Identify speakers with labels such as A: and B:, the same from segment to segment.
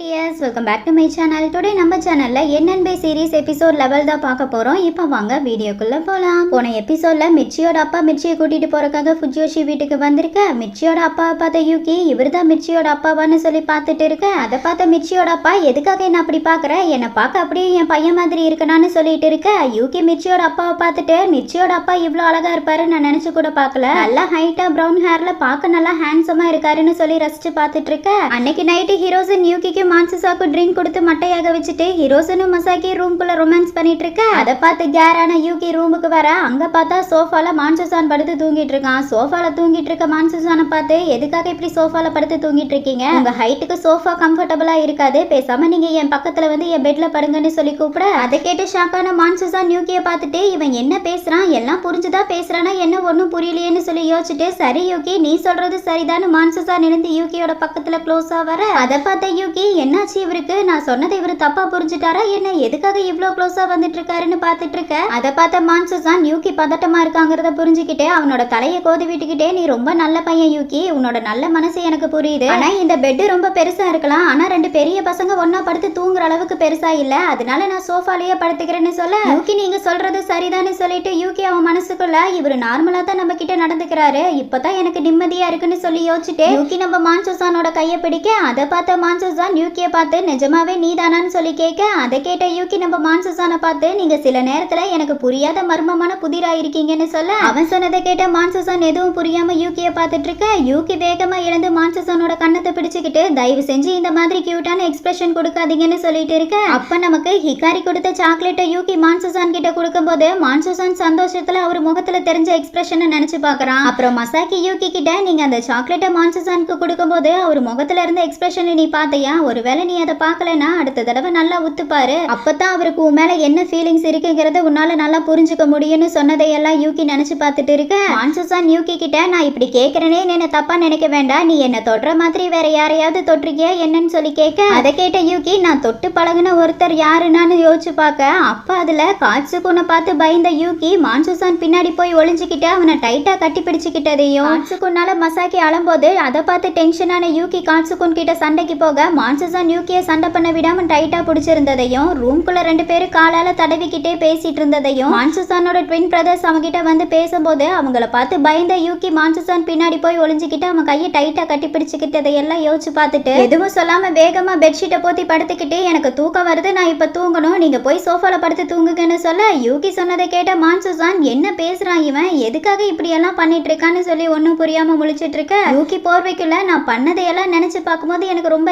A: Dears welcome back to my channel today நம்ம சேனல்ல என்னன்பே series episode level தான் பார்க்க போறோம். இப்போ வாங்க வீடியோக்குள்ள போலாம். போன எபிசோட்ல மிர்ச்சியோட அப்பா மிர்ச்சியை கூட்டிட்டு போறதுக்காக ஃபுஜியோஷி வீட்டுக்கு வந்திருக்க. மிர்ச்சியோட அப்பாவை பார்த்த யூகி இவர் தான் மிர்ச்சியோட அப்பாவான்னு சொல்லி பார்த்துட்டு இருக்க. அதை பார்த்த மிர்ச்சியோட அப்பா எதுக்காக என்ன அப்படி பார்க்கற? என்னை பார்க்க அப்படியே என் பையன் மாதிரி இருக்கனான்னு சொல்லிட்டு இருக்க. யூகி மிர்ச்சியோட அப்பாவை பார்த்துட்டு மிர்ச்சியோட அப்பா இவ்வளோ அழகா இருப்பாரு நான் நினைச்சு கூட பார்க்கல. நல்லா ஹைட்டா ப்ரௌன் ஹேர்ல பார்க்க நல்லா ஹேண்ட்ஸமா இருக்காருன்னு சொல்லி ரசிச்சு பார்த்துட்டு இருக்க. அன்னைக்கு நைட்டு ஹீரோஸின் யூகிக்கு மான்சசாக்கு ட்ரிங்க் கொடுத்து மட்டையாக வச்சுட்டு ஹீரோசனும் மசாக்கி ரூம்குள்ள ரொமான்ஸ் பண்ணிட்டு இருக்க அதை பார்த்து கேரான யூகி ரூமுக்கு வர? அங்க பார்த்தா சோஃபால மான்சசான் படுத்து தூங்கிட்டு இருக்கான் சோஃபால தூங்கிட்டு இருக்க மான்சசானை பார்த்து எதுக்காக இப்படி சோஃபால படுத்து தூங்கிட்டு இருக்கீங்க உங்க ஹைட்டுக்கு சோஃபா கம்ஃபர்டபுளா இருக்காது. பேசாம நீங்க என் பக்கத்துல வந்து என் பெட்ல படுங்கன்னு சொல்லி கூப்பிட அதை கேட்டு ஷாக்கான மான்சசான் யூகியை பார்த்துட்டு இவன் என்ன பேசுறான்? எல்லாம் புரிஞ்சுதா பேசுறானா? என்ன ஒன்றும் புரியலையேன்னு சொல்லி யோசிச்சுட்டு சரி யூகி நீ சொல்றது சரிதான்னு மான்சசான் இருந்து யூகியோட பக்கத்துல க்ளோஸா வர. அதை பார்த்த யூகி என்னாச்சு இவருக்கு? நான் சொன்னதை இவர் தப்பா புரிஞ்சுட்டாரா? என்ன எதுக்காக இவ்வளோ க்ளோஸா வந்துட்டு இருக்காருன்னு பார்த்துட்டு இருக்க அதை பார்த்த மான்சசான் யூகி பதட்டமா இருக்காங்கிறத புரிஞ்சுக்கிட்டே அவனோட தலையை கோதி விட்டுக்கிட்டே நீ ரொம்ப நல்ல பையன் யூகி. உன்னோட நல்ல மனசு எனக்கு புரியுது. ஆனா இந்த பெட் ரொம்ப பெருசா இருக்கலாம். ஆனா ரெண்டு பெரிய பசங்க ஒன்னா படுத்து தூங்குற அளவுக்கு பெருசா இல்ல. அதனால நான் சோஃபாலேயே படுத்துக்கிறேன்னு சொல்ல யூகி நீங்க சொல்றது சரிதான்னு சொல்லிட்டு யூகி அவன் மனசுக்குள்ள இவரு நார்மலா தான் நம்ம கிட்ட நடந்துக்கிறாரு. இப்பதான் எனக்கு நிம்மதியா இருக்குன்னு சொல்லி யோசிச்சுட்டு யூகி நம்ம மான்சோசானோட கையை பிடிக்க அதை பார்த்த மான்சோசான் யூகியை பார்த்து நிஜமாவே நீதானான்னு சொல்லி கேட்க அதை கேட்ட யூகி நம்ம மான்சோசானை பார்த்து நீங்க சில நேரத்துல எனக்கு புரியாத மர்மமான புதிரா இருக்கீங்கன்னு சொல்ல அவன் சொன்னதை கேட்ட மான்சோசான் எதுவும் புரியாம யூகியை பார்த்துட்டு இருக்க யூகி வேகமா இழந்து மான்சசானோட கண்ணத்தை பிடிச்சுக்கிட்டு தயவு செஞ்சு இந்த மாதிரி கியூட்டான எக்ஸ்பிரஷன் கொடுக்காதீங்கன்னு சொல்லிட்டு இருக்க. அப்ப நமக்கு ஹிகாரி கொடுத்த சாக்லேட்டை யூகி மான்சோசான் கிட்ட கொடுக்கும்போது மான்சோசான் சந்தோஷத்துல அவர் முகத்துல தெரிஞ்ச எக்ஸ்பிரஷனை நினைச்சு பார்க்கறான். அப்புறம் மசாக்கி யூகி கிட்ட நீங்க அந்த சாக்லேட்டை மான்சோசானுக்கு கொடுக்கும்போது அவர் முகத்துல இருந்த எக்ஸ்பிரஷனை நீ பார்த்தியா? ஒருவேளை நீ அதை பார்க்கலனா அடுத்த தடவை நல்லா உத்துப்பாரு. அப்பதான் அவருக்கு உன் மேல என்ன ஃபீலிங்ஸ் இருக்குங்கிறத உன்னால நல்லா புரிஞ்சுக்க முடியும்னு சொன்னதையெல்லாம் யூகி நினைச்சு பார்த்துட்டு இருக்க. மான்சோசான் யூகி கிட்ட நான் இப்படி கேட்கறேனே என்ன தப்பா நினைக்க வேண்டாம். நீ என்ன தொடுற மாதிரி வேற யாரையாவது தொட்டிருக்கியா என்னன்னு சொல்லி கேட்க அதை கேட்ட யூகி நான் தொட்டு பழகுன ஒருத்தர் யாருன்னு யோசிச்சு பார்க்க. அப்ப அதுல காட்சுகுனை பார்த்து பயந்த யூகி மான்சுசான் பின்னாடி போய் ஒளிஞ்சுக்கிட்டு அவனை டைட்டா கட்டி பிடிச்சுக்கிட்டதையும் காட்சுகுனால மசாக்கி அழும்போது அதை பார்த்து டென்ஷனான யூகி காட்சுக்குன் கிட்ட சண்டைக்கு போக மான்சுசான் யூகியை சண்டை பண்ண விடாம டைட்டா பிடிச்சிருந்ததையும் ரூம்குள்ள ரெண்டு பேரும் காலால தடவிக்கிட்டே பேசிட்டு இருந்ததையும் மான்சுசானோட ட்வின் பிரதர்ஸ் அவங்ககிட்ட வந்து பேசும்போது அவங்கள பார்த்து பயந்த யூகி மான்சுசான் பின்னாடி போய் ஒளிஞ்சுக்கிட்டு அவன் கையை டைட்டா கட்டி பிடிச்சிக்கிட்டதையெல்லாம் யோசிச்சு பார்த்துட்டு எதுவும் சொல்லாம வேகமா பெட்ஷீட்டை போத்தி படுத்துக்கிட்டே எனக்கு தூக்கம் வருது நான் இப்ப தூங்கணும் நீங்க போய் சோஃபால படுத்து தூங்குங்கன்னு சொல்ல யூகி சொன்னதை கேட்ட மான்சுசான் என்ன பேசுறான் இவன்? எதுக்காக இப்படி எல்லாம் பண்ணிட்டு இருக்கான்னு சொல்லி ஒன்றும் புரியாம முழிச்சிட்டு இருக்க? யூகி போர்வைக்குள்ள நான் பண்ணதையெல்லாம் நினைச்சு பார்க்கும்போது எனக்கு ரொம்ப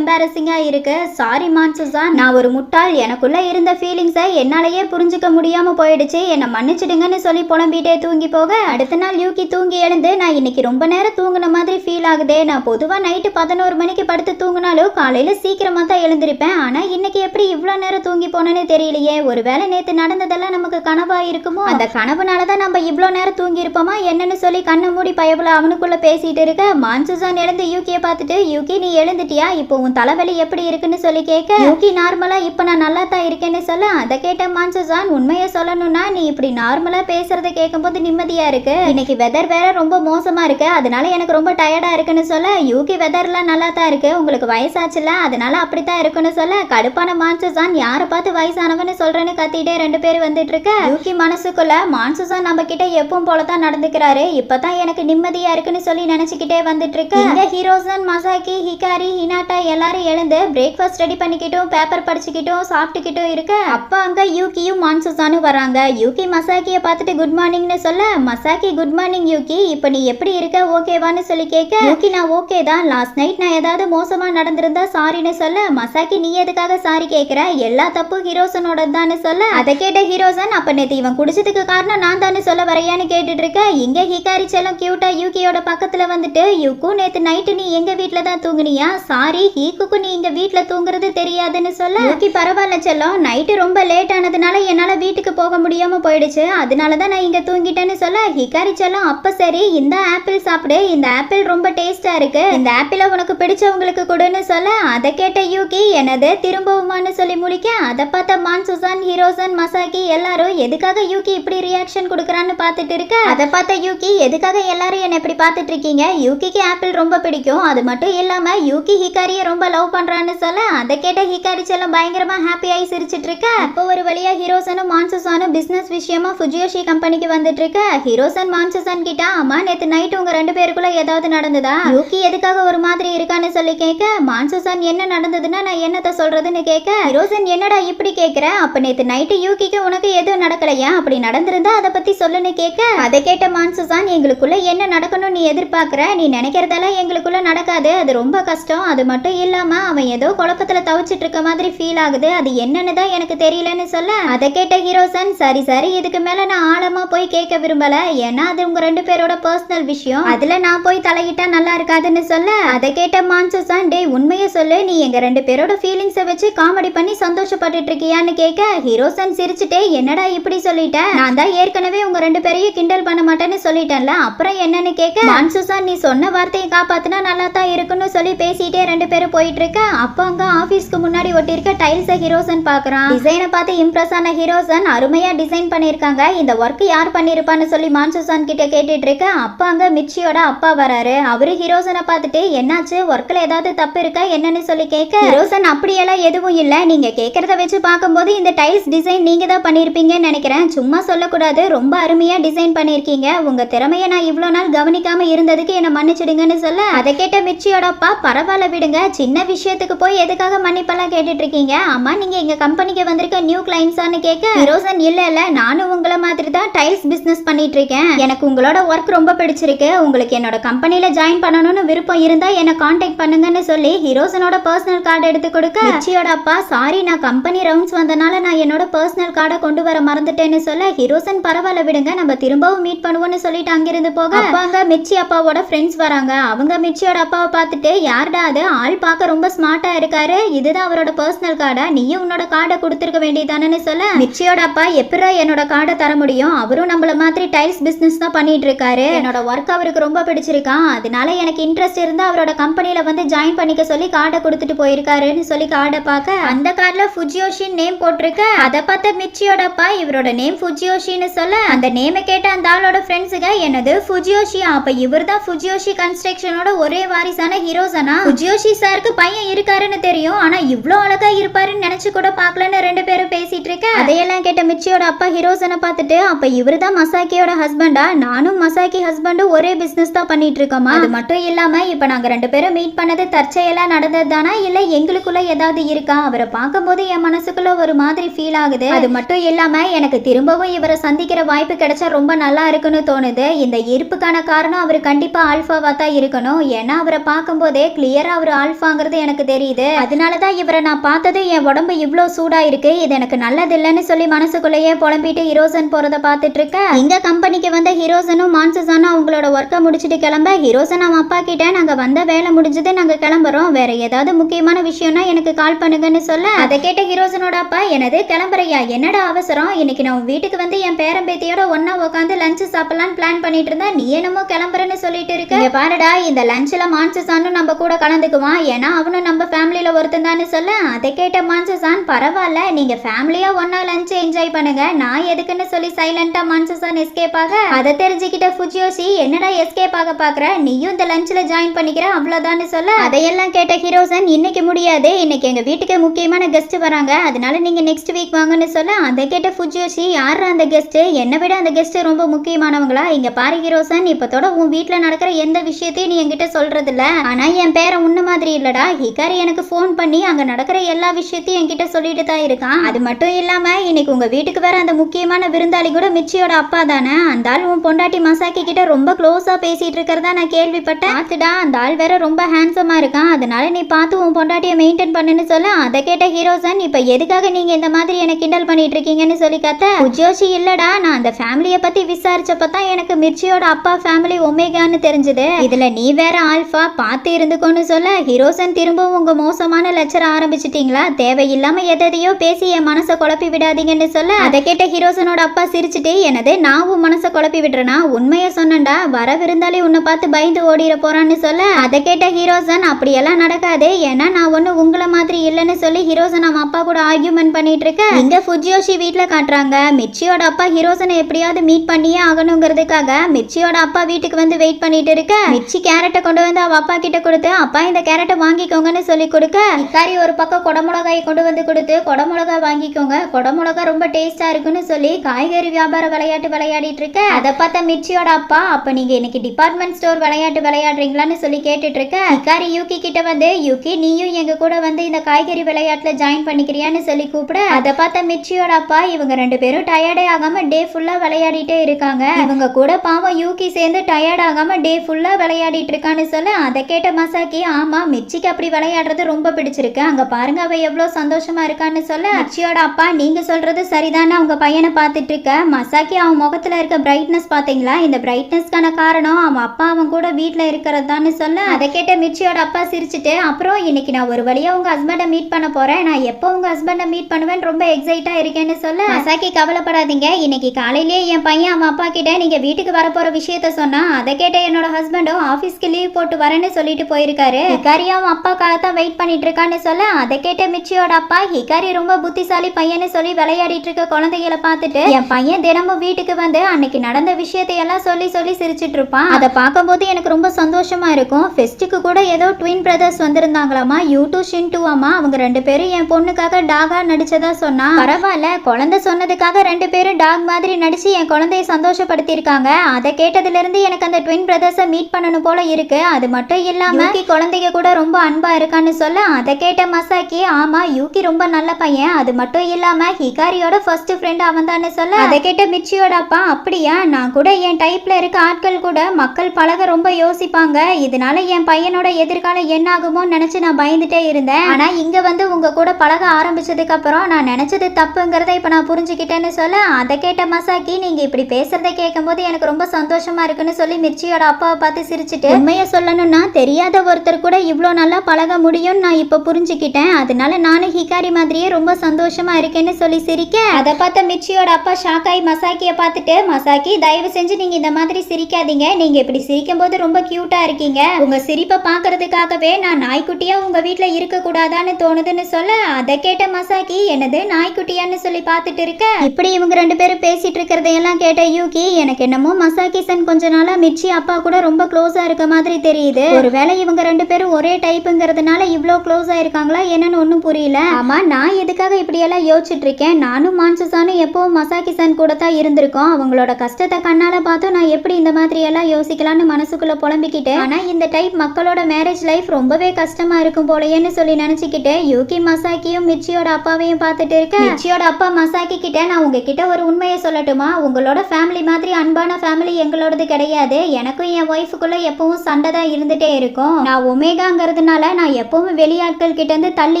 A: இன்ட்ரெஸ்டிங்காக இருக்கு? சாரி மான்சுசான் நான் ஒரு முட்டாள். எனக்குள்ள இருந்த ஃபீலிங்ஸை என்னாலேயே புரிஞ்சுக்க முடியாமல் போயிடுச்சு. என்னை மன்னிச்சிடுங்கன்னு சொல்லி புலம்பிட்டே தூங்கி போக. அடுத்த நாள் யூகி தூங்கி எழுந்து நான் இன்னைக்கு ரொம்ப நேரம் தூங்குன மாதிரி ஃபீல் ஆகுதே. நான் பொதுவாக நைட்டு பதினோரு மணிக்கு படுத்து தூங்கினாலும் காலையில் சீக்கிரமாக தான் எழுந்திருப்பேன். ஆனால் இன்னைக்கு எப்படி இவ்வளோ நேரம் தூங்கி போனேன்னு தெரியலையே. ஒருவேளை நேற்று நடந்ததெல்லாம் நமக்கு கனவாக இருக்குமோ? அந்த கனவுனால தான் நம்ம இவ்வளோ நேரம் தூங்கி இருப்போமா? என்னன்னு சொல்லி கண்ணை மூடி பயபுல அவனுக்குள்ள பேசிகிட்டு இருக்க. மான்சுசான் எழுந்து யூகியை பார்த்துட்டு யூகி நீ எழுந்துட்டியா? இப்போ உன் தலைவலி எப்படி இருக்குன்னு சொல்லி கேட்க யூகி நார்மலா இப்போ நான் நல்லா தான் இருக்கேன்னு சொல்ல. அதை கேட்ட மான்சுசான் உண்மையை சொல்லணும்னா நீ இப்படி நார்மலா பேசுறத கேட்கும்போது நிம்மதியா இருக்கு. இன்னைக்கு வெதர் வேற ரொம்ப மோசமா இருக்கு. அதனால எனக்கு ரொம்ப டயர்டா இருக்குன்னு சொல்ல. யூகி வெதர்லாம் நல்லா தான் இருக்கு. உங்களுக்கு வயசாச்சுல அதனால அப்படித்தான் இருக்குன்னு சொல்ல. கடுப்பான மான்சுசான் யாரை பார்த்து வயசானவன்னு சொல்றேன்னு கத்திட்டே ரெண்டு பேரும் வந்துட்டு இருக்க. யூகி மனசுக்குள்ள மான்சுசான் நம்ம கிட்ட எப்பவும் போல தான் நடந்துக்கிறாரு. இப்பதான் எனக்கு நிம்மதியா இருக்குன்னு சொல்லி நினைச்சுக்கிட்டே வந்துட்டு இருக்கு. இங்க ஹீரோசன் மசாக்கி ஹிகாரி ஹினாட்டா எல்லாரும் எழுந்து பிரேக்ஃபாஸ்ட் ரெடி பண்ணிக்கிட்டும் பேப்பர் படிச்சுக்கிட்டும் சாப்பிட்டுக்கிட்டும் இருக்க அப்ப அங்க யூகியும் மான்சுசானும் வராங்க. யூகி மசாக்கிய பார்த்துட்டு குட் மார்னிங்னு சொல்ல மசாக்கி குட் மார்னிங் யூகி இப்போ நீ எப்படி இருக்க? ஓகேவான்னு சொல்லி கேட்க யூகி நான் ஓகே தான். லாஸ்ட் நைட் நான் ஏதாவது மோசமா நடந்திருந்தா சாரின்னு சொல்ல மசாக்கி நீ எதுக்காக சாரி கேட்குற? எல்லா தப்பும் ஹீரோசனோட தான்னு சொல்ல. அதை கேட்ட ஹீரோசன் அப்ப நேத்து இவன் குடிச்சதுக்கு காரணம் நான் தானே சொல்ல வரையான்னு கேட்டுட்டு இருக்க. இங்க ஹிகாரி செல்லம் கியூட்டா யூகியோட பக்கத்துல வந்துட்டு யூக்கு நேத்து நைட்டு நீ எங்க வீட்டில் தான் தூங்குனியா? சாரி ஹீக்குக்கு நீ இங்க வீட்ல தூங்குறது தெரியாதுன்னு சொல்ல? யூகி பரவாயில்ல செல்லம். நைட்டு ரொம்ப லேட் ஆனதுனால என்னால வீட்டுக்கு போக முடியாம போயிடுச்சு. அதனால தான் நான் இங்க தூங்கிட்டேன்னு சொல்ல ஹிகாரி செல்லம் அப்ப சரி இந்த ஆப்பிள் சாப்பிடு. இந்த ஆப்பிள் ரொம்ப டேஸ்டா இருக்கு. இந்த ஆப்பிள உனக்கு பிடிச்சவங்களுக்கு கொடுன்னு சொல்ல அதை கேட்ட யூகி எனது திரும்பவுமான்னு சொல்லி முழிக்க அதை பார்த்த மான்சுசான் ஹீரோசன் மசாக்கி எல்லாரும் எதுக்காக யூகி இப்படி ரியாக்ஷன் கொடுக்குறான்னு பார்த்துட்டு இருக்க? அதை பார்த்த யூகி எதுக்காக எல்லாரும் என்ன இப்படி பார்த்துட்டு இருக்கீங்க? யூகிக்கு ஆப்பிள் ரொம்ப பிடிக்கும். அது மட்டும் இல்லாம யூகி ஹிகாரியை ரொம்ப லவ் லவ் பண்றான்னு சொல்ல அதை கேட்ட ஹிகாரி செல்லம் பயங்கரமா ஹாப்பி ஆகி சிரிச்சிட்டு இருக்க அப்போ ஒரு வழியா ஹீரோசனும் மான்சுசானும் பிசினஸ் விஷயமா ஃபுஜியோஷி கம்பெனிக்கு வந்துட்டு இருக்க ஹீரோசன் மான்சுசான் கிட்ட அம்மா நேற்று நைட் உங்க ரெண்டு பேருக்குள்ள ஏதாவது நடந்ததா? யூகி எதுக்காக ஒரு மாதிரி இருக்கான்னு சொல்லி கேட்க மான்சூசான் என்ன நடந்ததுன்னா நான் என்னத்த சொல்றதுன்னு கேட்க ஹீரோசன் என்னடா இப்படி கேட்குற அப்ப நேத்து நைட்டு யூகிக்கு உனக்கு எதுவும் நடக்கலையா? அப்படி நடந்திருந்தா அதை பத்தி சொல்லுன்னு கேட்க அதை கேட்ட மான்சுசான் எங்களுக்குள்ள என்ன நடக்கணும் நீ எதிர்பார்க்கற நீ நினைக்கிறதெல்லாம் எங்களுக்குள்ள நடக்காது. அது ரொம்ப கஷ்டம். அது மட்டும் இல்லாம அவன் ஏதோ குழப்பத்துல தவிச்சிட்டு இருக்க மாதிரி ஃபீல் ஆகுது. அது என்னன்னு தான் எனக்கு தெரியலன்னு சொல்ல? அதை கேட்ட ஹீரோசன் சரி சரி இதுக்கு மேல நான் ஆழமா போய் கேட்க விரும்பல. ஏன்னா அது உங்க ரெண்டு பேரோட பர்சனல் விஷயம். அதுல நான் போய் தலையிட்டா நல்லா இருக்காதுன்னு சொல்ல? அதை கேட்ட மான்சுசான் டேய் உண்மையை சொல்லு. நீ எங்க ரெண்டு பேரோட ஃபீலிங்ஸை வச்சு காமெடி பண்ணி சந்தோஷப்பட்டுட்டு இருக்கியான்னு கேட்க ஹீரோசன் சிரிச்சுட்டே என்னடா இப்படி சொல்லிட்டேன் நான் தான் ஏற்கனவே உங்க ரெண்டு பேரையும் கிண்டல் பண்ண மாட்டேன்னு சொல்லிட்டேன்ல. அப்புறம் என்னன்னு கேட்க மான்சுசான் நீ சொன்ன வார்த்தையை காப்பாத்தினா நல்லா தான் இருக்குன்னு சொல்லி பேசிட்டே ரெண்டு பேரும் போயிட்டு இருக்க? அப்போ அங்க ஆபீஸ்க்கு முன்னாடி ஒட்டியிருக்க டைல்ஸை ஹீரோசன் பாக்குறான் டிசைனை பார்த்து இம்ப்ரெஸ் ஆன ஹீரோசன் அருமையா டிசைன் பண்ணிருக்காங்க இந்த ஒர்க் யார் பண்ணிருப்பான்னு சொல்லி மான்சுசான் கிட்ட கேட்டுட்டு இருக்க. அப்ப அங்கே மிச்சியோட அப்பா வராரு. அவரு ஹீரோசனை பார்த்துட்டு என்னாச்சு? ஒர்க்ல ஏதாவது தப்பு இருக்கா? என்னன்னு சொல்லி கேட்க ஹீரோசன் அப்படியெல்லாம் எதுவும் இல்ல. நீங்க கேக்குறத வச்சு பார்க்கும்போது இந்த டைல்ஸ் டிசைன் நீங்க தான் பண்ணிருப்பீங்கன்னு நினைக்கிறேன். சும்மா சொல்லக்கூடாது. ரொம்ப அருமையா டிசைன் பண்ணிருக்கீங்க உங்க திறமைய நான் இவ்வளவு நாள் கவனிக்காம இருந்ததுக்கு என்ன மன்னிச்சிடுங்கன்னு சொல்ல. அதை கேட்ட மிர்ச்சியோட அப்பா பரவாயில்ல விடுங்க. சின்ன விஷயத்துக்கு போய் எதுக்காக மன்னிப்பெல்லாம் கேட்டுட்டு இருக்கீங்க அம்மா நீங்க எங்க கம்பெனிக்கு வந்திருக்க நியூ கிளைண்ட்ஸான்னு கேட்க ஹீரோசன் இல்ல இல்ல நானும் உங்கள மாதிரி தான் டைல்ஸ் பிசினஸ் பண்ணிட்டு இருக்கேன் எனக்கு உங்களோட ஒர்க் ரொம்ப பிடிச்சிருக்கு. உங்களுக்கு என்னோட கம்பெனில ஜாயின் பண்ணணும்னு விருப்பம் இருந்தா என்ன காண்டாக்ட் பண்ணுங்கன்னு சொல்லி ஹீரோசனோட பர்சனல் கார்டு எடுத்து கொடுக்க. மிச்சியோட அப்பா சாரி நான் கம்பெனி ரவுண்ட்ஸ் வந்தனால நான் என்னோட பர்சனல் கார்டை கொண்டு வர மறந்துட்டேன்னு சொல்ல ஹீரோசன் பரவாயில்ல விடுங்க. நம்ம திரும்பவும் மீட் பண்ணுவோம்னு சொல்லிட்டு அங்கிருந்து போக. அப்ப அங்க மிச்சி அப்பாவோட ஃப்ரெண்ட்ஸ் வராங்க. அவங்க மிச்சியோட அப்பாவை பார்த்துட்டு யார்டா அது? ஆள் பார்க்க ரொம்ப ஸ்மார்ட்டா இருக்காரு. இதுதான் அவரோட பர்சனல் கார்டா நீயும் உன்னோட கார்டை கொடுத்துருக்க வேண்டியதானே சொல்ல. மிச்சியோட அப்பா எப்படா என்னோட கார்டை தர முடியும்? அவரும் நம்மள மாதிரி டைல்ஸ் பிசினஸ் தான் பண்ணிட்டு இருக்காரு. என்னோட ஒர்க் அவருக்கு ரொம்ப பிடிச்சிருக்கான் அதனால எனக்கு இன்ட்ரெஸ்ட் இருந்தா அவரோட கம்பெனில வந்து ஜாயின் பண்ணிக்க சொல்லி கார்டை கொடுத்துட்டு போயிருக்காருன்னு சொல்லி கார்டை பார்க்க. அந்த கார்டுல ஃபுஜியோஷின் நேம் போட்டிருக்க. அதை பார்த்த மிச்சியோட அப்பா இவரோட நேம் ஃபுஜியோஷின்னு சொல்ல. அந்த நேமை கேட்ட அந்த ஆளோட ஃப்ரெண்ட்ஸுங்க என்னது ஃபுஜியோஷியா அப்ப இவர் தான் ஃபுஜியோஷி கன்ஸ்ட்ரக்ஷனோட ஒரே வாரிசான ஹீரோசனா ஃபுஜியோஷி சாருக்கு பையன் இருக்காருன்னு தெரியும். ஆனா இவ்ளோ அழகா இருப்பாருன்னு நினைச்சு கூட பார்க்கலன்னு ரெண்டு பேரும் பேசிட்டு இருக்க. அதையெல்லாம் கேட்ட மிச்சியோட அப்பா ஹீரோசனை பார்த்துட்டு அப்ப இவரு தான் மசாக்கியோட ஹஸ்பண்டா நானும் மசாக்கி ஹஸ்பண்டும் ஒரே பிசினஸ் தான் பண்ணிட்டு இருக்கோமா? அது மட்டும் இல்லாம இப்ப நாங்க ரெண்டு பேரும் மீட் பண்ணது தற்செயலா நடந்தது தானா இல்ல எங்களுக்குள்ள ஏதாவது இருக்கா? அவரை பார்க்கும்போது என் மனசுக்குள்ள ஒரு மாதிரி ஃபீல் ஆகுது. அது மட்டும் இல்லாம எனக்கு திரும்பவும் இவரை சந்திக்கிற வாய்ப்பு கிடைச்சா ரொம்ப நல்லா இருக்குன்னு தோணுது. இந்த ஈர்ப்புக்கான காரணம் அவர் கண்டிப்பா ஆல்ஃபாவா தான் இருக்கணும். ஏன்னா அவரை பார்க்கும்போதே கிளியரா அவர் ஆல்ஃபாங்கிறது எனக்கு தெரியுது. அதனாலதான் இவரை நான் பார்த்தது என் உடம்பு இவ்வளோ சூடா இருக்கு இது எனக்கு நல்லது இல்லைன்னு சொல்லி மனசுக்குள்ளேயே புலம்பிட்டு ஹீரோசன் போறத பார்த்துட்டு இருக்க எங்க கம்பெனிக்கு வந்த ஹீரோசனும் மான்சஸானும் அவங்களோட ஒர்க்கை முடிச்சுட்டு கிளம்ப. ஹீரோசன் அவன் அப்பா கிட்ட நாங்க வந்த வேலை முடிஞ்சது நாங்க கிளம்புறோம். வேற ஏதாவது முக்கியமான விஷயம்னா எனக்கு கால் பண்ணுங்கன்னு சொல்ல. அதை கேட்ட ஹீரோசனோட அப்பா எனது கிளம்புறையா? என்னடா அவசரம்? இன்னைக்கு நான் வீட்டுக்கு வந்து என் பேரம்பேத்தியோட ஒன்னா உட்காந்து லஞ்சு சாப்பிடலாம்னு பிளான் பண்ணிட்டு இருந்தா நீ என்னமோ கிளம்புறேன்னு சொல்லிட்டு இருக்க. பாருடா இந்த லஞ்ச்ல மான்சஸானும் நம்ம கூட கலந்துக்குவான். ஏன்னா அவனும் நம்ம ஃபேமிலியில ஒருத்தன் தானே சொல்ல? அதை கேட்ட மான்சஸான் பரவாயில்ல நீங்கள் ஃபேமிலியாக ஒண்ணா லஞ்ச் என்ஜாய் பண்ணுங்க. நான் எதுக்குன்னு சொல்லி சைலண்டாக மான்சஸான் எஸ்கேப் ஆக? அதை தெரிஞ்சுக்கிட்ட ஃபுஜியோசி என்னடா எஸ்கேப் ஆக பார்க்குற? நீயும் இந்த லஞ்சில் ஜாயின் பண்ணிக்கிற அவ்வளோதான்னு சொல்ல? அதையெல்லாம் கேட்ட ஹீரோசன் இன்னைக்கு முடியாது. இன்னைக்கு எங்கள் வீட்டுக்கு முக்கியமான கெஸ்ட் வராங்க. அதனால நீங்கள் நெக்ஸ்ட் வீக் வாங்கன்னு சொல்ல அதை கேட்ட ஃபுஜியோசி யார் அந்த கெஸ்ட் என்னை விட அந்த கெஸ்ட் ரொம்ப முக்கியமானவங்களா? இங்கே பாரு ஹீரோசன் இப்போதோட உன் வீட்டில் நடக்கிற எந்த விஷயத்தையும் நீ என்கிட்ட சொல்றதில்ல. ஆனால் ஆனா என் பேரை உன்ன மாதிரி இல்லடா. ஹிகாரி எனக்கு ஃபோன் பண்ணி அங்கே நடக்கிற எல்லா விஷயத்தையும் என்கிட்ட சொல்லிட்டு தான் இருக்கான். அது மட்டும் இல்லாமல் இன்னைக்கு உங்கள் வீட்டுக்கு வேற அந்த முக்கியமான விருந்தாளி கூட மிச்சியோட அப்பா தானே? அந்த ஆள் உன் பொண்டாட்டி மசாக்கி கிட்ட ரொம்ப க்ளோஸா பேசிட்டு இருக்கிறதா நான் கேள்விப்பட்டேன். பார்த்துடா அந்த ஆள் வேற ரொம்ப ஹேண்ட்ஸமா இருக்கான். அதனால நீ பார்த்து உன் பொண்டாட்டியை மெயின்டைன் பண்ணுன்னு சொல்ல. அதை கேட்ட ஹீரோசன் இப்போ எதுக்காக நீங்க இந்த மாதிரி என்னை கிண்டல் பண்ணிட்டு இருக்கீங்கன்னு சொல்லி கத்த? உஜோஷி இல்லடா நான் அந்த ஃபேமிலியை பத்தி விசாரிச்சப்ப தான் எனக்கு மிர்ச்சியோட அப்பா ஃபேமிலி ஒமேகான்னு தெரிஞ்சது. இதுல நீ வேற ஆல்ஃபா பார்த்து இருந்துக்கோன்னு சொல்ல. ஹீரோசன் திரு திரும்பவும் உங்க மோசமான லெக்சர் ஆரம்பிச்சிட்டீங்களா? தேவையில்லாமல் எதையோ பேசி என் மனசை குழப்பி விடாதீங்கன்னு சொல்ல அதை கேட்ட ஹீரோசனோட அப்பா சிரிச்சுட்டு எனது நான் உன் மனசை குழப்பி விடுறேனா? உண்மையை சொன்னேன்டா. வர விருந்தாளி உன்னை பார்த்து பயந்து ஓடிட போறான்னு சொல்ல அதை கேட்ட ஹீரோசன் அப்படியெல்லாம் நடக்காது. ஏன்னா நான் ஒண்ணு உங்களை மாதிரி இல்லைன்னு சொல்லி ஹீரோசன் அவன் அப்பா கூட ஆர்கியூமெண்ட் பண்ணிட்டு இருக்க. இங்க ஃபுஜியோஷி வீட்டில் காட்டுறாங்க. மிச்சியோட அப்பா ஹீரோசனை எப்படியாவது மீட் பண்ணியே ஆகணுங்கிறதுக்காக மிச்சியோட அப்பா வீட்டுக்கு வந்து வெயிட் பண்ணிட்டு இருக்க. மிச்சி கேரட்டை கொண்டு வந்து அவ அப்பா கிட்ட கொடுத்து அப்பா இந்த கேரட்டை வாங்கிக்கோங்க. வாங்கிக்கோங்கன்னு சொல்லி கொடுக்க ஹிகாரி ஒரு பக்கம் குடமிளகாயை கொண்டு வந்து கொடுத்து குடமிளகா வாங்கிக்கோங்க. குடமிளகா ரொம்ப டேஸ்டா இருக்குன்னு சொல்லி காய்கறி வியாபார விளையாட்டு விளையாடிட்டு இருக்க. அதை பார்த்த மிர்ச்சியோட அப்பா அப்ப நீங்க இன்னைக்கு டிபார்ட்மெண்ட் ஸ்டோர் விளையாட்டு விளையாடுறீங்களான்னு சொல்லி கேட்டுட்டு இருக்க. ஹிகாரி யூகி கிட்ட வந்து யூகி நீயும் எங்க கூட வந்து இந்த காய்கறி விளையாட்டுல ஜாயின் பண்ணிக்கிறியான்னு சொல்லி கூப்பிட அதை பார்த்த மிர்ச்சியோட அப்பா இவங்க ரெண்டு பேரும் டயர்டே ஆகாம டே ஃபுல்லா விளையாடிட்டே இருக்காங்க. இவங்க கூட பாவம் யூகி சேர்ந்து டயர்ட் ஆகாம டே ஃபுல்லா விளையாடிட்டு இருக்கான்னு சொல்ல அதை கேட்ட மசாக்கி ஆமா மிச்சிக்கு அப்படி விளையாடுறது ரொம்ப பிடிச்சிருக்கு. அங்க பாருங்க அவ எவ்வளவு சந்தோஷமா இருக்கான்னு சொல்ல அச்சியோட அப்பா நீங்க சொல்றது சரிதானே அவங்க பையனை பார்த்துட்டு இருக்க. மசாக்கி அவன் முகத்துல இருக்க பிரைட்னஸ் பாத்தீங்களா இந்த பிரைட்னஸ்க்கான காரணம் அவன் அப்பா அவன் கூட வீட்டில் இருக்கிறதான்னு சொல்ல அதை கேட்ட மிச்சியோட அப்பா சிரிச்சுட்டு அப்புறம் இன்னைக்கு நான் ஒரு வழியா உங்க ஹஸ்பண்டை மீட் பண்ண போறேன். நான் எப்போ உங்க ஹஸ்பண்டை மீட் பண்ணுவேன் ரொம்ப எக்ஸைட்டா இருக்கேன்னு சொல்ல மசாக்கி கவலைப்படாதீங்க. இன்னைக்கு காலையிலேயே என் பையன் அவன் அப்பா கிட்ட நீங்க வீட்டுக்கு வரப்போகிற விஷயத்த சொன்னா அதை கேட்ட என்னோட ஹஸ்பண்டும் ஆபீஸ்க்கு லீவ் போட்டு வரேன்னு சொல்லிட்டு போயிருக்காரு. ஹிகாரி அவன் அப்பாக்காக தான் வெயிட் பண்ணிட்டு இருக்கான்னு சொல்ல அதை கேட்ட மிச்சியோட அப்பா ஹிகாரி ரொம்ப புத்திசாலி பையன்னு சொல்லி விளையாடிட்டு இருக்க குழந்தைகளை பார்த்துட்டு என் பையன் தினமும் வீட்டுக்கு வந்து அன்னைக்கு நடந்த விஷயத்தையெல்லாம் சொல்லி சொல்லி சிரிச்சிட்டு இருப்பான் அதை பார்க்கும்போது எனக்கு ரொம்ப சந்தோஷமா இருக்கும். ஃபெஸ்ட்டுக்கு கூட ஏதோ ட்வின் பிரதர்ஸ் வந்திருந்தாங்களாமா? யூ டூ ஷின் அவங்க ரெண்டு பேரும் என் பொண்ணுக்காக டாகா நடிச்சதா சொன்னா பரவாயில்ல குழந்தை சொன்னதுக்காக ரெண்டு பேரும் டாக் மாதிரி நடிச்சு என் குழந்தைய சந்தோஷப்படுத்தியிருக்காங்க. அதை கேட்டதுல இருந்து எனக்கு அந்த ட்வின் பிரதர்ஸை மீட் பண்ணணும் போல இருக்கு. அது மட்டும் இல்லாம குழந்தைங்க கூட ரொம்ப அன்பா இருக்கான்னு சொல்ல அதை கேட்ட மசாக்கி ஆமா யூகி ரொம்ப நல்ல பையன். அது மட்டும் இல்லாம ஹிகாரியோட ஃபர்ஸ்ட் ஃப்ரெண்ட் அவன் தானே சொல்ல அதை கேட்ட மிச்சியோட அப்பா அப்படியா நான் கூட என் டைப்ல இருக்க ஆட்கள் கூட மக்கள் பழக ரொம்ப யோசிப்பாங்க. இதனால என் பையனோட எதிர்காலம் என்ன ஆகுமோ நினைச்சு நான் பயந்துட்டே இருந்தேன். ஆனா இங்க வந்து உங்க கூட பழக ஆரம்பிச்சதுக்கு அப்புறம் நான் நினைச்சது தப்புங்கிறத இப்ப நான் புரிஞ்சுக்கிட்டேன்னு சொல்ல அதை கேட்ட மசாக்கி நீங்க இப்படி பேசுறத கேட்கும்போது எனக்கு ரொம்ப சந்தோஷமா இருக்குன்னு சொல்லி மிர்ச்சியோட அப்பாவை பார்த்து சிரிச்சிட்டு உண்மையை சொல்லணும்னா தெரியாத ஒருத்தர் கூட இவ்வளோ நல்லா பழக முடியும்னு நான் இப்போ புரிஞ்சுக்கிட்டேன். அதனால நானும் ஹிகாரி மாதிரியே ரொம்ப சந்தோஷமா இருக்கேன்னு சொல்லி சிரிக்க. அதை பார்த்த மிர்ச்சியோட அப்பா ஷாக்காய் மசாக்கியை பார்த்துட்டு மசாக்கி தயவு செஞ்சு நீங்க இந்த மாதிரி சிரிக்காதீங்க. நீங்க இப்படி சிரிக்கும் போது ரொம்ப கியூட்டா இருக்கீங்க. உங்க சிரிப்பை பார்க்கறதுக்காகவே நான் நாய்க்குட்டியா உங்க வீட்டுல இருக்க கூடாதான்னு தோணுதுன்னு சொல்ல அதை கேட்ட மசாக்கி என்னது நாய்க்குட்டியான்னு சொல்லி பார்த்துட்டு இருக்க? இப்படி இவங்க ரெண்டு பேரும் பேசிட்டு இருக்கிறதையெல்லாம் கேட்ட யூகி எனக்கு என்னமோ மசாக்கி சன் கொஞ்ச நாளா மிர்ச்சி அப்பா கூட ரொம்ப க்ளோஸா இருக்க மாதிரி தெரியுது. ஒருவேளை இவங்க ரெண்டு பேரும் ஒரே டைப்புங்கிற இருக்கிறதுனால இவ்வளோ க்ளோஸ் ஆயிருக்காங்களா என்னன்னு ஒன்றும் புரியல. ஆமா நான் எதுக்காக இப்படியெல்லாம் யோசிச்சுட்டு இருக்கேன் நானும் மான்சுசானும் எப்பவும் மசாக்கி கூட தான் இருந்திருக்கோம். அவங்களோட கஷ்டத்தை கண்ணால பார்த்தோம் நான் எப்படி இந்த மாதிரி எல்லாம் யோசிக்கலாம்னு மனசுக்குள்ள புலம்பிக்கிட்டேன். ஆனா இந்த டைப் மக்களோட மேரேஜ் லைஃப் ரொம்பவே கஷ்டமா இருக்கும் போலயேன்னு சொல்லி நினச்சிக்கிட்டு யூகி மசாக்கியும் மிச்சியோட அப்பாவையும் பார்த்துட்டு இருக்கேன். மிச்சியோட அப்பா மசாக்கி கிட்ட நான் உங்ககிட்ட ஒரு உண்மையை சொல்லட்டுமா? உங்களோட ஃபேமிலி மாதிரி அன்பான ஃபேமிலி எங்களோடது கிடையாது. எனக்கும் என் ஒய்ஃபுக்குள்ள எப்பவும் சண்டை தான் இருந்துட்டே இருக்கும். நான் ஒமேகாங்கிறதுனால நான் எப்பவும் வெளியாட்கள் கிட்ட இருந்து தள்ளி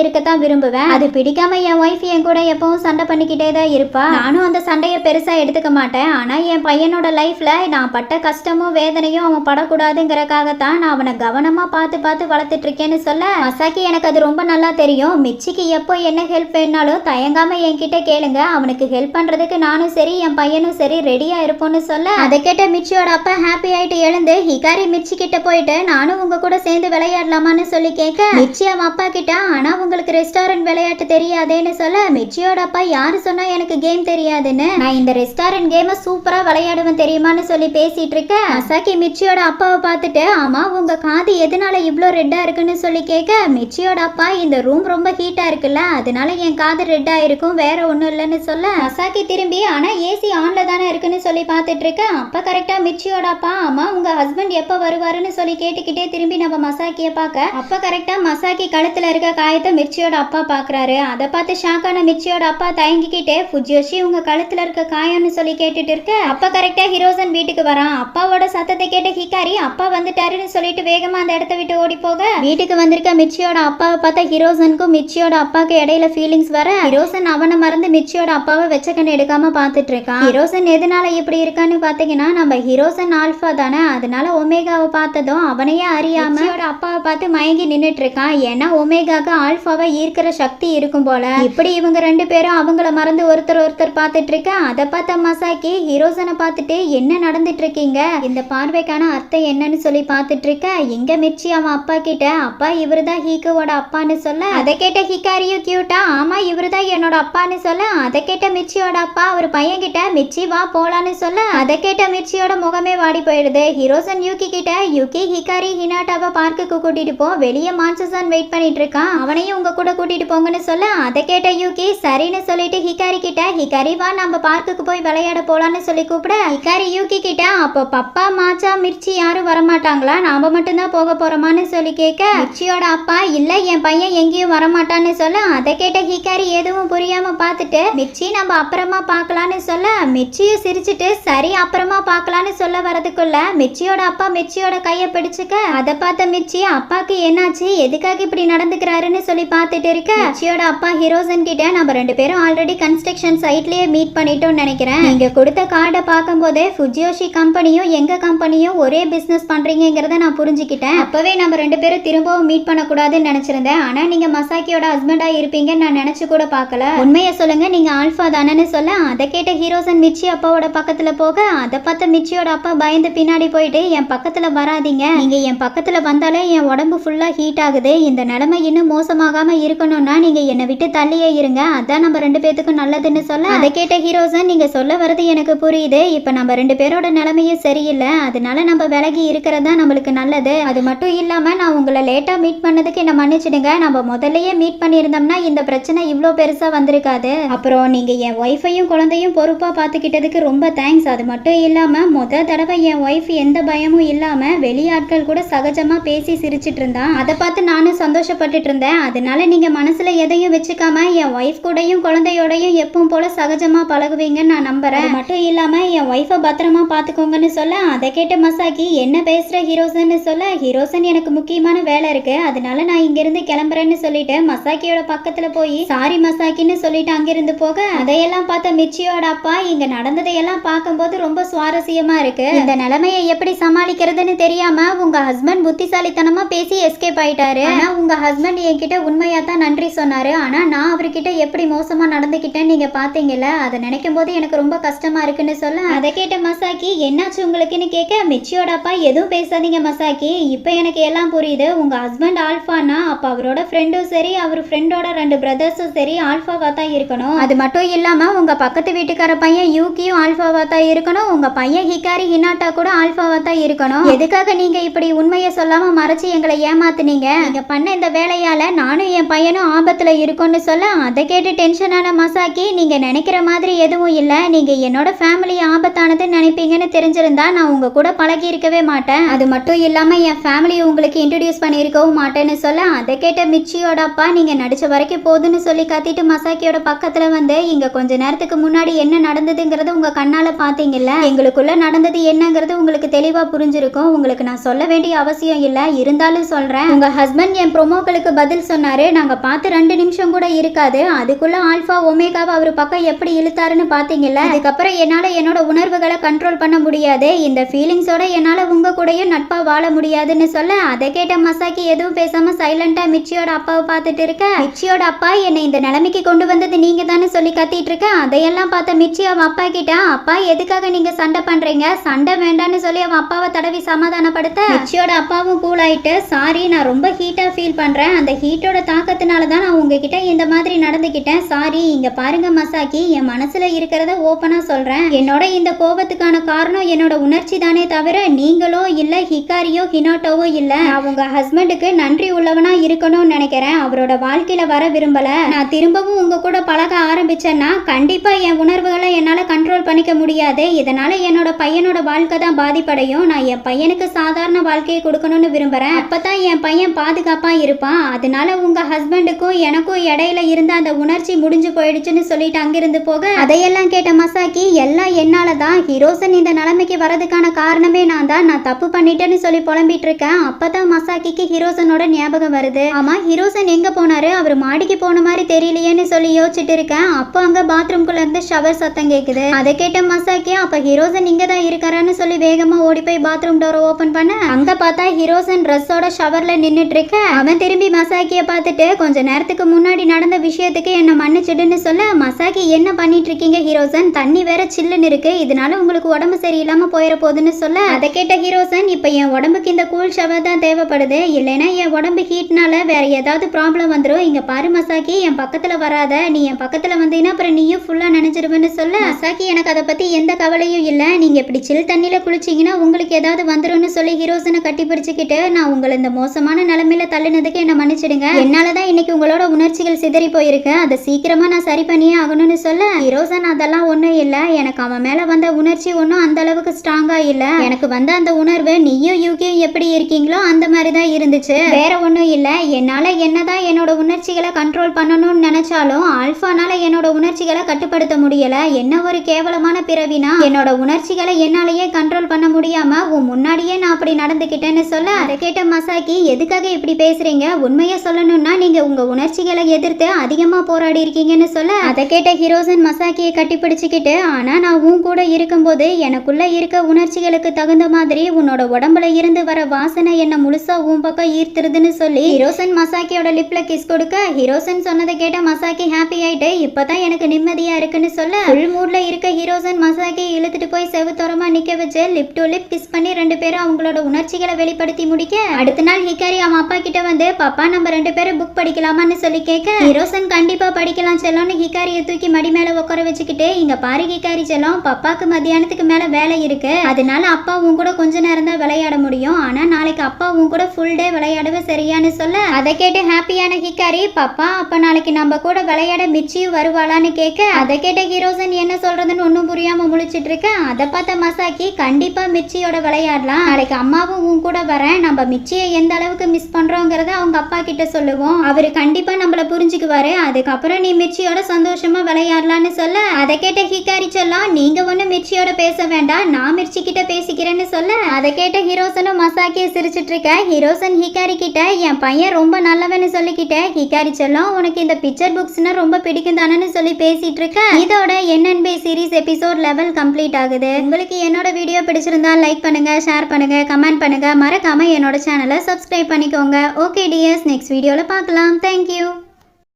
A: இருக்கத்தான் விரும்புவேன். அது பிடிக்காம என் ஒய்ஃப் என் கூட எப்பவும் சண்டை பண்ணிக்கிட்டே தான் இருப்பா. நானும் அந்த சண்டையை பெருசா எடுத்துக்க மாட்டேன். ஆனா என் பையனோட லைஃப்ல நான் பட்ட கஷ்டமும் வேதனையும் அவன் படக்கூடாதுங்கிறக்காகத்தான் நான் அவனை கவனமா பார்த்து பார்த்து வளர்த்துட்டு இருக்கேன்னு சொல்ல மசாக்கி எனக்கு அது ரொம்ப நல்லா தெரியும். மிச்சிக்கு எப்போ என்ன ஹெல்ப் வேணாலும் தயங்காம என்கிட்ட கேளுங்க. அவனுக்கு ஹெல்ப் பண்றதுக்கு நானும் சரி என் பையனும் சரி ரெடியா இருப்போம்னு சொல்ல அதை கேட்ட மிச்சியோட அப்பா ஹாப்பி ஆயிட்டு எழுந்து ஹிகாரி மிச்சி கிட்ட போயிட்டு நானும் உங்க கூட சேர்ந்து விளையாடலாமான்னு சொல்லி கேட்க மிச்சி அப்பா கிட்ட ஆனா உங்களுக்கு ரெஸ்டாரண்ட் விளையாட்டு தெரியாதேன்னு சொல்ல மிச்சியோட அப்பா யாரு சொன்னா எனக்கு கேம் தெரியாதுன்னு? நான் இந்த ரெஸ்டாரண்ட் கேமை சூப்பரா விளையாடுவேன் தெரியுமான்னு சொல்லி பேசிட்டு இருக்க. அசாக்கி மிச்சியோட அப்பாவை பார்த்துட்டு ஆமா உங்க காது எதனால இவ்ளோ ரெட்டா இருக்குன்னு சொல்லி கேட்க மிச்சியோட அப்பா இந்த ரூம் ரொம்ப ஹீட்டா இருக்குல்ல அதனால என் காது ரெட்டா இருக்கும் வேற ஒண்ணும் இல்லைன்னு சொல்ல. அசாக்கி திரும்பி ஆனா ஏசி ஆன்ல தானே இருக்குன்னு சொல்லி பார்த்துட்டு இருக்க. அப்பா கரெக்டா மிச்சியோட அப்பா ஆமா உங்க ஹஸ்பண்ட் எப்ப வருவாருன்னு சொல்லி கேட்டுக்கிட்டே திரும்பி நம்ம மசாக்கிய பார்க்க. அப்பா கரெக்டாக மசாக்கி கழுத்தில் இருக்க காயத்தை மிர்ச்சியோட அப்பா பார்க்குறாரு அதை பார்த்து ஷாக்கான மிர்ச்சியோட அப்பா தயங்கிக்கிட்டே ஃபுஜியோஷி உங்க கழுத்துல இருக்க காயம்னு சொல்லி கேட்டுட்டு இருக்க? அப்பா கரெக்டாக ஹீரோசன் வீட்டுக்கு வரான். அப்பாவோட சத்தத்தை கேட்டு ஹிகாரி அப்பா வந்துட்டாருன்னு சொல்லிட்டு வேகமாக அந்த இடத்த விட்டு ஓடி போக? வீட்டுக்கு வந்திருக்க மிர்ச்சியோட அப்பாவை பார்த்தா ஹீரோசனுக்கும் மிர்ச்சியோட அப்பாவுக்கு இடையில ஃபீலிங்ஸ் வர. ஹீரோசன் அவனை மறந்து மிர்ச்சியோட அப்பாவை வெச்சக்கண்ணு எடுக்காம பார்த்துட்டு இருக்கான். ஹீரோசன் எதனால இப்படி இருக்கான்னு பார்த்தீங்கன்னா நம்ம ஹீரோசன் ஆல்ஃபா தானே. அதனால ஒமேகாவை பார்த்ததும் அவனையே அறியாம அப்பாவை பார்த்து மயங்கி நின்னுட்டு இருக்கான் ஏன்னா ஒமேகாக்கு ஆல்ஃபாவை ஈர்க்கிற சக்தி இருக்கும் போல. இப்படி இவங்க ரெண்டு பேரும் அவங்கள மறந்து ஒருத்தர் ஒருத்தர் பார்த்துட்டு இருக்க அதை பார்த்த மசாக்கி ஹீரோசனை பார்த்துட்டு என்ன நடந்துட்டு இருக்கீங்க இந்த பார்வைக்கான அர்த்தம் என்னன்னு சொல்லி பார்த்துட்டு இருக்க எங்க மிர்ச்சி அவன் அப்பா கிட்ட அப்பா இவருதான் ஹீக்குவோட அப்பான்னு சொல்ல. அதை கேட்ட ஹிகாரியும் கியூட்டா ஆமா இவருதான் என்னோட அப்பான்னு சொல்ல. அதை கேட்ட மிர்ச்சியோட அப்பா ஒரு பையன் கிட்ட மிர்ச்சி வா போலான்னு சொல்ல. அதை கேட்ட மிர்ச்சியோட முகமே வாடி போயிடுது. ஹீரோசன் யூகி கிட்ட யூகி ஹிகாரி ஹினாட்டாவை பார்க்குக்கு கூட்டிட்டு போ. வெளியே பெரிய மான்சசான் வெயிட் பண்ணிட்டு இருக்கான். அவனையும் உங்க கூட கூட்டிட்டு போங்கன்னு சொல்ல. அதை கேட்ட யூகி சரின்னு சொல்லிட்டு ஹிகாரி கிட்ட ஹிகாரி வா நம்ம பார்க்குக்கு போய் விளையாட போலான்னு சொல்லி கூப்பிட. ஹிகாரி யூகி கிட்ட அப்போ பப்பா மாச்சா மிர்ச்சி யாரும் வரமாட்டாங்களா? நாம மட்டும்தான் போக போறோமான்னு சொல்லி கேட்க மிர்ச்சியோட அப்பா இல்ல என் பையன் எங்கேயும் வரமாட்டான்னு சொல்ல. அதை கேட்ட ஹிகாரி எதுவும் புரியாம பார்த்துட்டு மிர்ச்சி நம்ம அப்புறமா பார்க்கலான்னு சொல்ல. மிர்ச்சியை சிரிச்சிட்டு சரி அப்புறமா பார்க்கலான்னு சொல்ல வரதுக்குள்ள மிர்ச்சியோட அப்பா மிர்ச்சியோட கையை பிடிச்சுக்க. அதை பார்த்த மிர்ச்சி அப்பாக்கு என்னாச்சு எதுக்காக இப்படி நடந்துக்கிறாருன்னு சொல்லி பார்த்துட்டு இருக்க? அச்சியோட அப்பா ஹீரோசன் கிட்ட நம்ம ரெண்டு பேரும் ஆல்ரெடி கன்ஸ்ட்ரக்ஷன் சைட்லயே மீட் பண்ணிட்டோம்னு நினைக்கிறேன். நீங்க கொடுத்த கார்டை பார்க்கும்போதே ஃபுஜியோஷி கம்பெனியும் எங்க கம்பெனியும் ஒரே பிசினஸ் பண்றீங்கிறத நான் புரிஞ்சுக்கிட்டேன். அப்பவே நம்ம ரெண்டு பேரும் திரும்பவும் மீட் பண்ணக்கூடாதுன்னு நினைச்சிருந்தேன். ஆனா நீங்க மசாக்கியோட ஹஸ்பண்டா இருப்பீங்கன்னு நான் நினைச்சு கூட பார்க்கல. உண்மையை சொல்லுங்க நீங்க ஆல்ஃபா தானேன்னு சொல்ல? அதை கேட்ட ஹீரோசன் மிச்சி அப்பாவோட பக்கத்துல போக அதை பார்த்த மிச்சியோட அப்பா பயந்து பின்னாடி போயிட்டு என் பக்கத்துல வராதீங்க. நீங்க என் பக்கத்துல வந்தாலே என் உடம்பு ஃபுல்லா ஹீட் ஆகுது. இந்த நிலைமை இன்னும் மோசமாகாம இருக்கணும்னா நீங்க என்னை விட்டு தள்ளியே இருங்க. அதான் நம்ம ரெண்டு பேத்துக்கும் நல்லதுன்னு சொல்ல. அதை கேட்ட ஹீரோசன் நீங்க சொல்ல வரது எனக்கு புரியுது. இப்ப நம்ம ரெண்டு பேரோட நிலைமையும் சரியில்லை. அதனால நம்ம விலகி இருக்கிறது தான் நம்மளுக்கு நல்லது. அது மட்டும் இல்லாம நான் உங்களை லேட்டா மீட் பண்ணதுக்கு என்ன மன்னிச்சிடுங்க. நம்ம முதல்லயே மீட் பண்ணியிருந்தோம்னா இந்த பிரச்சனை இவ்வளோ பெருசா வந்திருக்காது. அப்புறம் நீங்க என் ஒய்ஃபையும் குழந்தையும் பொறுப்பா பார்த்துக்கிட்டதுக்கு ரொம்ப தேங்க்ஸ் அது மட்டும் இல்லாம முத தடவை என் ஒய்ஃப் எந்த பயமும் இல்லாம வெளியாட்கள் கூட சகஜமா பேசி சிரிச்சிட்டு இருந்தான். அதை அதை பார்த்து நானும் சந்தோஷப்பட்டுட்டு இருந்தேன். அதனால நீங்கள் மனசில் எதையும் வச்சுக்காம என் ஒய்ஃப் கூடயும் குழந்தையோடையும் எப்பவும் போல சகஜமாக பழகுவீங்கன்னு நான் நம்புகிறேன் மட்டும் இல்லாமல் என் ஒய்ஃபை பத்திரமா பார்த்துக்கோங்கன்னு சொல்ல அதை கேட்ட மசாக்கி என்ன பேசுகிற ஹீரோசன்னு சொல்ல ஹீரோசன் எனக்கு முக்கியமான வேலை இருக்கு. அதனால நான் இங்கிருந்து கிளம்புறேன்னு சொல்லிட்டு மசாக்கியோட பக்கத்துல போய் சாரி மசாக்கின்னு சொல்லிட்டு அங்கிருந்து போக அதையெல்லாம் பார்த்த மிச்சியோட அப்பா இங்க நடந்ததையெல்லாம் பார்க்கும்போது ரொம்ப சுவாரஸ்யமா இருக்கு. இந்த நிலைமையை எப்படி சமாளிக்கிறதுன்னு தெரியாம உங்க ஹஸ்பண்ட் புத்திசாலித்தனமா பேசி எஸ்கேப் ஆயிட்டாரு ஆனா உங்க ஹஸ்பண்ட் என்கிட்ட உண்மையா தான் நன்றி சொன்னாரு. ஆனா நான் அவர்கிட்ட எப்படி மோசமா நடந்துக்கிட்டேன்னு நீங்க பாத்தீங்கல்ல அதை நினைக்கும் போது எனக்கு ரொம்ப கஷ்டமா இருக்குன்னு சொல்ல அதை கேட்ட மசாக்கி என்னாச்சு உங்களுக்குன்னு கேட்க மிச்சியோட அப்பா எதுவும் பேசாதீங்க மசாக்கி இப்போ எனக்கு எல்லாம் புரியுது. உங்க ஹஸ்பண்ட் ஆல்ஃபானா அப்ப அவரோட ஃப்ரெண்டும் சரி அவர் ஃப்ரெண்டோட ரெண்டு பிரதர்ஸும் சரி ஆல்ஃபாவா தான் இருக்கணும். அது மட்டும் இல்லாம உங்க பக்கத்து வீட்டுக்கார பையன் யூகியும் ஆல்ஃபாவா தான் இருக்கணும். உங்க பையன் ஹிகாரி ஹினாட்டா கூட ஆல்ஃபாவா தான் இருக்கணும். எதுக்காக நீங்க இப்படி உண்மையை சொல்லாம மறைச்சு எங்களை ஏமாத்துனீங்க நீங்க பண்ண இந்த வேலையால நானும் என் பையனும் ஆபத்துல இருக்கோம்னு சொல்ல அதை கேட்டு டென்ஷனான மசாக்கி நீங்க நினைக்கிற மாதிரி எதுவும் இல்ல. நீங்க என்னோட ஃபேமிலி ஆபத்தானதுன்னு நினைப்பீங்கன்னு தெரிஞ்சிருந்தா நான் உங்க கூட பழகி இருக்கவே மாட்டேன். அது மட்டும் இல்லாம என் ஃபேமிலி உங்களுக்கு இன்ட்ரடியூஸ் பண்ணியிருக்கவும் மாட்டேன்னு சொல்ல அதை கேட்ட மிச்சியோட அப்பா நீங்க நடிச்ச வரைக்கும் போதுன்னு சொல்லி கத்திட்டு மசாக்கியோட பக்கத்துல வந்து இங்க கொஞ்ச நேரத்துக்கு முன்னாடி என்ன நடந்ததுங்கிறது உங்க கண்ணால பாத்தீங்கல்ல? எங்களுக்குள்ள நடந்தது என்னங்கிறது உங்களுக்கு தெளிவா புரிஞ்சிருக்கும். உங்களுக்கு நான் சொல்ல வேண்டிய அவசியம் இல்ல. இருந்தாலும் சொல்றேன். உங்கள் ஹஸ்பண்ட் என் ப்ரொமோக்களுக்கு பதில் சொன்னாரு. நாங்கள் பார்த்து ரெண்டு நிமிஷம் கூட இருக்காது. அதுக்குள்ளே ஆல்ஃபா ஒமேகாவை அவர் பக்கம் எப்படி இழுத்தாருன்னு பார்த்தீங்கல்ல அதுக்கப்புறம் என்னால் என்னோட உணர்வுகளை கண்ட்ரோல் பண்ண முடியாது. இந்த ஃபீலிங்ஸோட என்னால் உங்கள் கூடயும் நட்பாக வாழ முடியாதுன்னு சொல்ல அதை கேட்ட மசாக்கி எதுவும் பேசாமல் சைலண்டாக மிச்சியோட அப்பாவை பார்த்துட்டு இருக்க. மிச்சியோட அப்பா என்னை இந்த நிலைமைக்கு கொண்டு வந்தது நீங்கள் தானே சொல்லி கத்திட்டு இருக்க. அதையெல்லாம் பார்த்த மிச்சி அவன் அப்பா கிட்ட அப்பா எதுக்காக நீங்கள் சண்டை பண்ணுறீங்க சண்டை வேண்டான்னு சொல்லி அவன் அப்பாவை தடவி சமாதானப்படுத்த. மிச்சியோட அப்பாவும் கூலாயிட்டு சாரி நான் நான் ரொம்ப ஹீட்டாக ஃபீல் பண்ணுறேன் அந்த ஹீட்டோட தாக்கத்தினால தான் நான் உங்ககிட்ட இந்த மாதிரி நடந்துக்கிட்டேன் சாரி இங்கே பாருங்க மசாக்கி என் மனசில் இருக்கிறத ஓப்பனாக சொல்கிறேன் என்னோட இந்த கோபத்துக்கான காரணம் என்னோட உணர்ச்சி தானே தவிர நீங்களோ இல்லை ஹிகாரியோ ஹினோட்டோவோ இல்லை. நான் உங்கள் ஹஸ்பண்டுக்கு நன்றி உள்ளவனாக இருக்கணும்னு நினைக்கிறேன். அவரோட வாழ்க்கையில் வர விரும்பல. நான் திரும்பவும் உங்கள் கூட பழக ஆரம்பிச்சேன்னா கண்டிப்பாக என் உணர்வுகளை என்னால் கண்ட்ரோல் பண்ணிக்க முடியாது. இதனால் என்னோட பையனோட வாழ்க்கை தான் பாதிப்படையும். நான் என் பையனுக்கு சாதாரண வாழ்க்கையை கொடுக்கணும்னு விரும்புகிறேன் அப்போ தான் என் பையன் பாதுகாப்பாக இருப்பான். அதனால உங்கள் ஹஸ்பண்டுக்கும் எனக்கும் இடையில இருந்த அந்த உணர்ச்சி முடிஞ்சு போயிடுச்சுன்னு சொல்லிட்டு அங்கிருந்து போக அதையெல்லாம் கேட்ட மசாக்கி எல்லாம் என்னால தான் ஹீரோசன் இந்த நிலைமைக்கு வரதுக்கான காரணமே நான் தான் நான் தப்பு பண்ணிட்டேன்னு சொல்லி புலம்பிட்டு இருக்கேன். அப்பதான் மசாக்கிக்கு ஹீரோசனோட ஞாபகம் வருது. ஆமா ஹீரோசன் எங்க போனாரு? அவர் மாடிக்கு போன மாதிரி தெரியலையேன்னு சொல்லி யோசிச்சுட்டு இருக்கேன். அப்போ அங்க பாத்ரூம்குள்ள இருந்து ஷவர் சத்தம் கேக்குது. அதை கேட்ட மசாக்கி அப்ப ஹீரோசன் இங்க தான் இருக்காரான்னு சொல்லி வேகமா ஓடி போய் பாத்ரூம் டோரை ஓபன் பண்ண? அங்க பார்த்தா ஹீரோசன் ட்ரெஸ்ஸோட ஷவர்ல நின்னுட்டு இருக்க அவன் திரும்பி மசாக்கிய பார்த்துட்டு கொஞ்ச நேரத்துக்கு முன்னாடி நடந்த விஷயத்துக்கு என்ன மன்னிச்சிடுன்னு சொல்ல மசாக்கி என்ன பண்ணிட்டு இருக்கீங்க ஹீரோசன்? தண்ணி வேற சில்லுன்னு இருக்கு. இதனால உங்களுக்கு உடம்பு சரியில்லாம போயிட போகுதுன்னு சொல்ல. அதை கேட்ட ஹீரோசன் இப்ப என் உடம்புக்கு இந்த கூல் ஷவர் தான் தேவைப்படுது. இல்லைன்னா என் உடம்பு ஹீட்னால வேற ஏதாவது ப்ராப்ளம் வந்துடும் இங்க பாரு மசாக்கி என் பக்கத்துல வராத. நீ என் பக்கத்துல வந்தீங்கன்னா அப்புறம் நீயும் ஃபுல்லா நினைச்சிருவேன்னு சொல்ல. மசாக்கி எனக்கு அதை பத்தி எந்த கவலையும் இல்ல. நீங்க இப்படி சில் தண்ணியில குளிச்சீங்கன்னா உங்களுக்கு ஏதாவது வந்துடும் சொல்லி ஹீரோசனை கட்டி பிடிச்சுக்கிட்டு நான் உங்களை இந்த மோசமாக மோசமான நிலைமையில தள்ளினதுக்கு என்ன மன்னிச்சிடுங்க. என்னாலதான் இன்னைக்கு உங்களோட உணர்ச்சிகள் சிதறி போயிருக்கு. அதை சீக்கிரமா நான் சரி பண்ணியே ஆகணும்னு சொல்ல ஹீரோசன் அதெல்லாம் ஒண்ணும் இல்ல. எனக்கு அவன் மேல வந்த உணர்ச்சி ஒன்றும் அந்த அளவுக்கு ஸ்ட்ராங்கா இல்ல. எனக்கு வந்த அந்த உணர்வு நீயும் யூகியும் எப்படி இருக்கீங்களோ அந்த மாதிரி தான் இருந்துச்சு. வேற ஒன்றும் இல்ல. என்னால என்னதான் என்னோட உணர்ச்சிகளை கண்ட்ரோல் பண்ணணும்னு நினைச்சாலும் ஆல்ஃபானால என்னோட உணர்ச்சிகளை கட்டுப்படுத்த முடியல. என்ன ஒரு கேவலமான பிறவினா என்னோட உணர்ச்சிகளை என்னாலேயே கண்ட்ரோல் பண்ண முடியாம உன் முன்னாடியே நான் அப்படி நடந்துக்கிட்டேன்னு சொல்ல அதை கேட்ட மசாக்கி எது எதுக்காக இப்படி பேசுறீங்க? உண்மையை சொல்லணும்னா நீங்க உங்க உணர்ச்சிகளை எதிர்த்து அதிகமா போராடி இருக்கீங்கன்னு சொல்ல அதை கேட்ட ஹீரோசன் மசாக்கியை கட்டிப்பிடிச்சுக்கிட்டு ஆனா நான் உன் கூட இருக்கும்போது எனக்குள்ள இருக்க உணர்ச்சிகளுக்கு தகுந்த மாதிரி உன்னோட உடம்புல இருந்து வர வாசனை என்ன முழுசா உன் பக்கம் ஈர்த்துருதுன்னு சொல்லி ஹீரோசன் மசாக்கியோட லிப்ல கிஸ் கொடுக்க ஹீரோசன் சொன்னதை கேட்ட மசாக்கி ஹாப்பி ஆயிட்டு இப்பதான் எனக்கு நிம்மதியா இருக்குன்னு சொல்ல ஃபுல் மூட்ல இருக்க ஹீரோசன் மசாக்கி இழுத்துட்டு போய் செவுத்தோரமா நிக்க வச்சு லிப் டு லிப் கிஸ் பண்ணி ரெண்டு பேரும் அவங்களோட உணர்ச்சிகளை வெளிப்படுத்தி முடிக்க அடுத்த நாள் ஹிகாரி அவன் அப்பா கிட்ட வந்து பாப்பா நம்ம ரெண்டு பேரும் புக் படிக்கலாமான்னு சொல்லி கேட்க ஹீரோசன் கண்டிப்பா படிக்கலாம் செல்லம்னு ஹிகாரியை தூக்கி மடி மேல உட்கார வச்சுக்கிட்டு இங்க பாரு ஹிகாரி செல்லம் பாப்பாக்கு மத்தியானத்துக்கு மேல வேலை இருக்கு. அதனால அப்பா உன் கூட கொஞ்ச நேரம் தான் விளையாட முடியும். ஆனா நாளைக்கு அப்பா உன் கூட ஃபுல் டே விளையாடவே சரியான்னு சொல்ல. அதை கேட்டு ஹாப்பியான ஹிகாரி பாப்பா அப்ப நாளைக்கு நம்ம கூட விளையாட மிச்சியும் வருவாளான்னு கேட்க அதை கேட்ட ஹீரோசன் என்ன சொல்றதுன்னு ஒன்றும் புரியாம முழிச்சிட்டு இருக்க. அதை பார்த்த மசாக்கி கண்டிப்பா மிச்சியோட விளையாடலாம். நாளைக்கு அம்மாவும் உன் கூட வரேன். நம்ம மிச்சியை எந்த அளவுக்கு மிஸ் பண்ணுறோங்கிறத அவங்க அப்பா கிட்ட சொல்லுவோம். அவர் கண்டிப்பாக நம்மள புரிஞ்சுக்குவாரு. அதுக்கப்புறம் நீ மிச்சியோட சந்தோஷமாக விளையாடலான்னு சொல்ல அதை கேட்ட ஹிகாரி சொல்லலாம் நீங்கள் ஒன்றும் மிர்ச்சியோட பேச வேண்டாம். நான் மிர்ச்சி கிட்ட பேசிக்கிறேன்னு சொல்ல அதை கேட்ட ஹீரோசனும் மசாக்கியை சிரிச்சிட்டு இருக்க. ஹீரோசன் ஹிகாரி கிட்ட என் பையன் ரொம்ப நல்லவன்னு சொல்லிக்கிட்டேன் ஹிகாரி சொல்லும் உனக்கு இந்த பிக்சர் புக்ஸ்னா ரொம்ப பிடிக்கும் தானேன்னு சொல்லி பேசிட்டு இருக்க. இதோட NNB series episode level complete ஆகுது. உங்களுக்கு என்னோட வீடியோ பிடிச்சிருந்தா லைக் பண்ணுங்க ஷேர் பண்ணுங்க கமெண்ட் பண்ணுங்க. மறக்காம என்னோட சேனலை சப்ஸ்கிரைப் பண்ணிக்கோங்க. ஓகே டிஎஸ் நெக்ஸ்ட் வீடியோவில் பார்க்கலாம். தேங்க்யூ